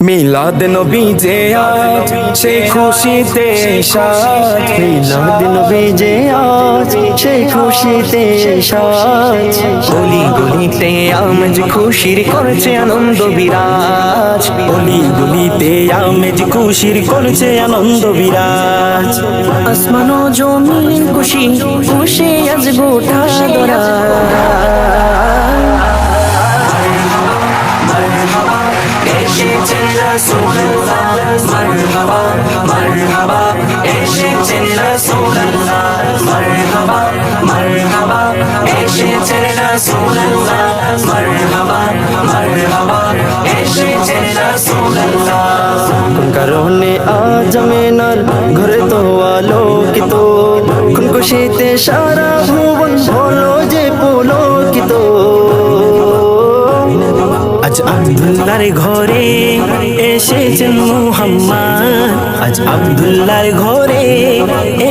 মিলাদ নবী যে আজ, সে খুশিতে সাজ মিলাদ নবী যে আজ, সে খুশিতে সাজ গলি গলিতে আমেজ খুশির করছে আনন্দ বিরাজ। গলি গলিতে আমেজ খুশির করছে আনন্দ বিরাজ। আসমান ও জমিন খুশি খুশি আজ গোটা দরা কারণে আজ আমেনার ঘরে তো আলোকিত। কোন খুশিতে সারা ভুবন আজ আব্দুল্লাহর ঘরে এসেছেন মুহাম্মদ। আজ আব্দুল্লাহর ঘরে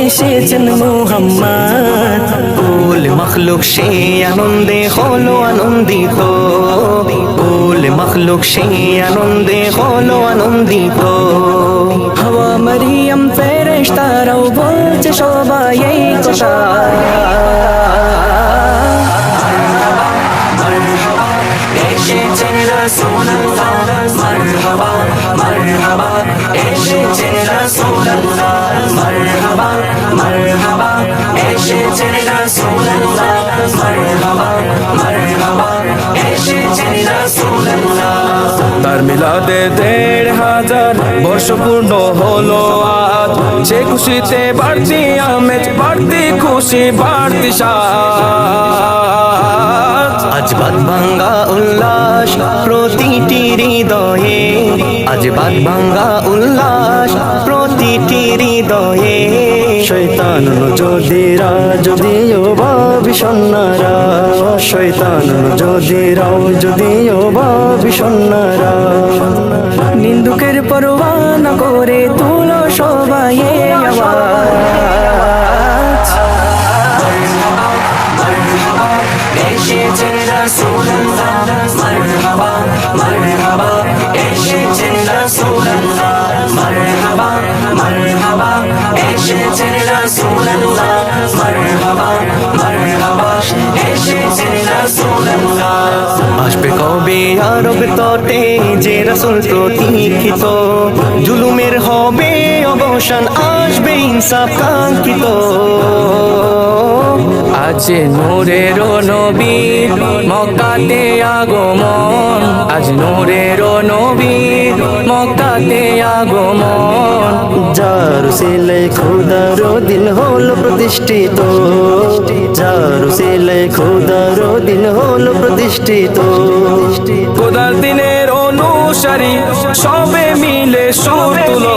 এসেছেন মুহাম্মদ। কুল মখলুক সে আনন্দে হলো আনন্দিত। কুল মখলুক সে আনন্দে হলো আনন্দিত। হাওয়া মারিয়াম ফেরেশতারাও বলছে সবাই এই এসেছেন তার মিলাদে দেড় হাজার বর্ষ পূর্ণ হলো আজ। সে খুশিতে বাড়তি আমেজ, বাড়তি খুশি, বাড়তি আজ বাদ ভাঙ্গা উল্লাস, প্রতিটি হৃদয়ে আজ বাদ ভাঙ্গা উল্লাস প্রতিটি হৃদয়ে। শৈতান যদিরা যদিও বা বিষণ্ণারা। শৈতান যদিরাও যদিও বা বিষণ্ণারা। নিন্দুকের পরোয়ানা করে তুলো আসবে কবে আরব তটে যে রাসূল প্রতীক্ষিত? জুলুমের হবে অবসান আসবে ইনসাফ কাঙ্ক্ষিত। আজ নূরের নবীর মক্কাতে আগমন। আজ নূরের নবীর মক্কাতে আগমন। যার সিলে খোদার দিন হলো প্রতিষ্ঠিত। যার সিলে খোদার দিন হলো প্রতিষ্ঠিত। খোদার দিনের অনুসারী সবে মিলে সুর তুলো।